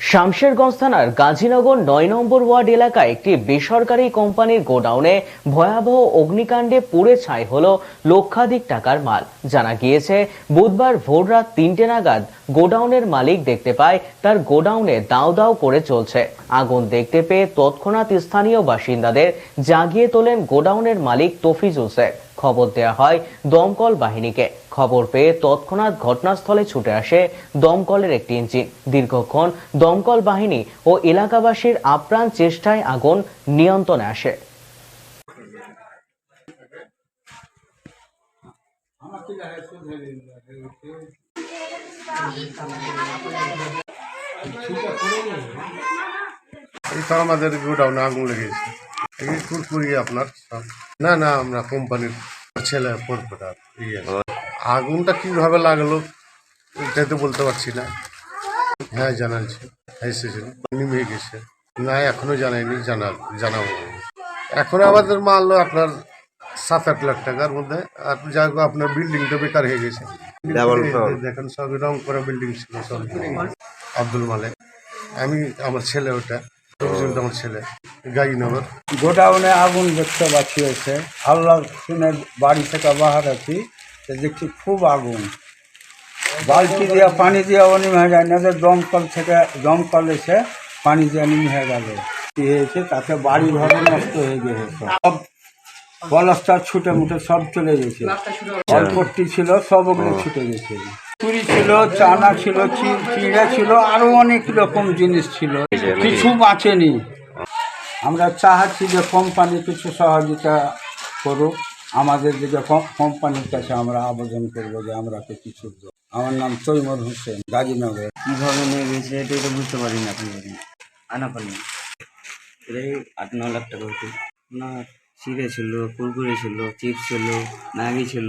শামশেরগঞ্জ থানার গাজীনগর নয় নম্বর ওয়ার্ড এলাকায় একটি বেসরকারি কোম্পানির গোডাউনে ভয়াবহ অগ্নিকাণ্ডে পুড়ে ছাই হল লক্ষাধিক টাকার মাল। জানা গিয়েছে, বুধবার ভোররাত তিনটে নাগাদ গোডাউনের মালিক দেখতে পায়, তার গোডাউনে দাও দাও করে চলছে। আগুন দেখতে পেয়ে তৎক্ষণাৎ স্থানীয় বাসিন্দাদের জাগিয়ে তোলেন গোডাউনের মালিক তফিজ শেখ। খবর দেওয়া হয় দমকল বাহিনীকে। খবর পেয়ে তৎক্ষণাৎ ঘটনাস্থলে ছুটে আসে দমকলের একটি ইঞ্জিন। দীর্ঘক্ষণ দমকল বাহিনী ও এলাকাবাসীর আপ্রাণ চেষ্টায় আগুন নিয়ন্ত্রণে আসে। আমাদের গোডাউনে আগুন লেগেছে। আপনার না না আমরা কোম্পানির ছেলে পরপটা ইয়ে আগুনটা কীভাবে লাগল এটা তো বলতে পারছি না। হ্যাঁ জানাচ্ছি এসেছেন নিমে গেছে। না এখনও জানাইনি জানা জানাব। এখন আমাদের মারলো আপনার সাত আট লাখ টাকার মধ্যে। আর যা হোক আপনার বিল্ডিংটা বেকার হয়ে গেছে। দেখেন সব রং করা বিল্ডিং ছিল সব আব্দুল মালিক। আমি আমার ছেলে ওটা। আমার ছেলে গাজীনগর। গোডাউনে আগুন দেখতে পাচ্ছি এসে আল্লাহ শুনে বাড়ি থেকে বাহার আছি দেখছি খুব আগুন। বালতি দিয়ে পানি দিয়ে অনিম হয়ে যায় না যে দমকল থেকে দমকল এসে পানি দিয়ে নিম হয়ে গেল। কি হয়েছে? তাতে বাড়ি ঘর নষ্ট হয়ে গেছে সব পলাস্টার ছুটে মুটে সব চলে গেছে। অল্পটি ছিল সব ওগুলো ছুটে গেছে। চুরি ছিল চানা ছিল চিড়ে ছিল আরও অনেক রকম জিনিস ছিল। কিছু বাঁচেনি। আমরা চাহাচ্ছি যে কোম্পানি কিছু সহযোগিতা করুক। আমাদের দিকে কোম্পানির কাছে আমরা আবেদন করব যে আমরা তো কিছু দেব। আমার নাম তৈমুর হোসেন গাজীনগর। কীভাবে নিয়ে গেছে এটাই তো বুঝতে পারি না আপনি আনা পারি এটাই আট ন লাখ টাকা হতো না চিড়ে ছিল কুরকুরে ছিল চিপস ছিল ম্যাগি ছিল।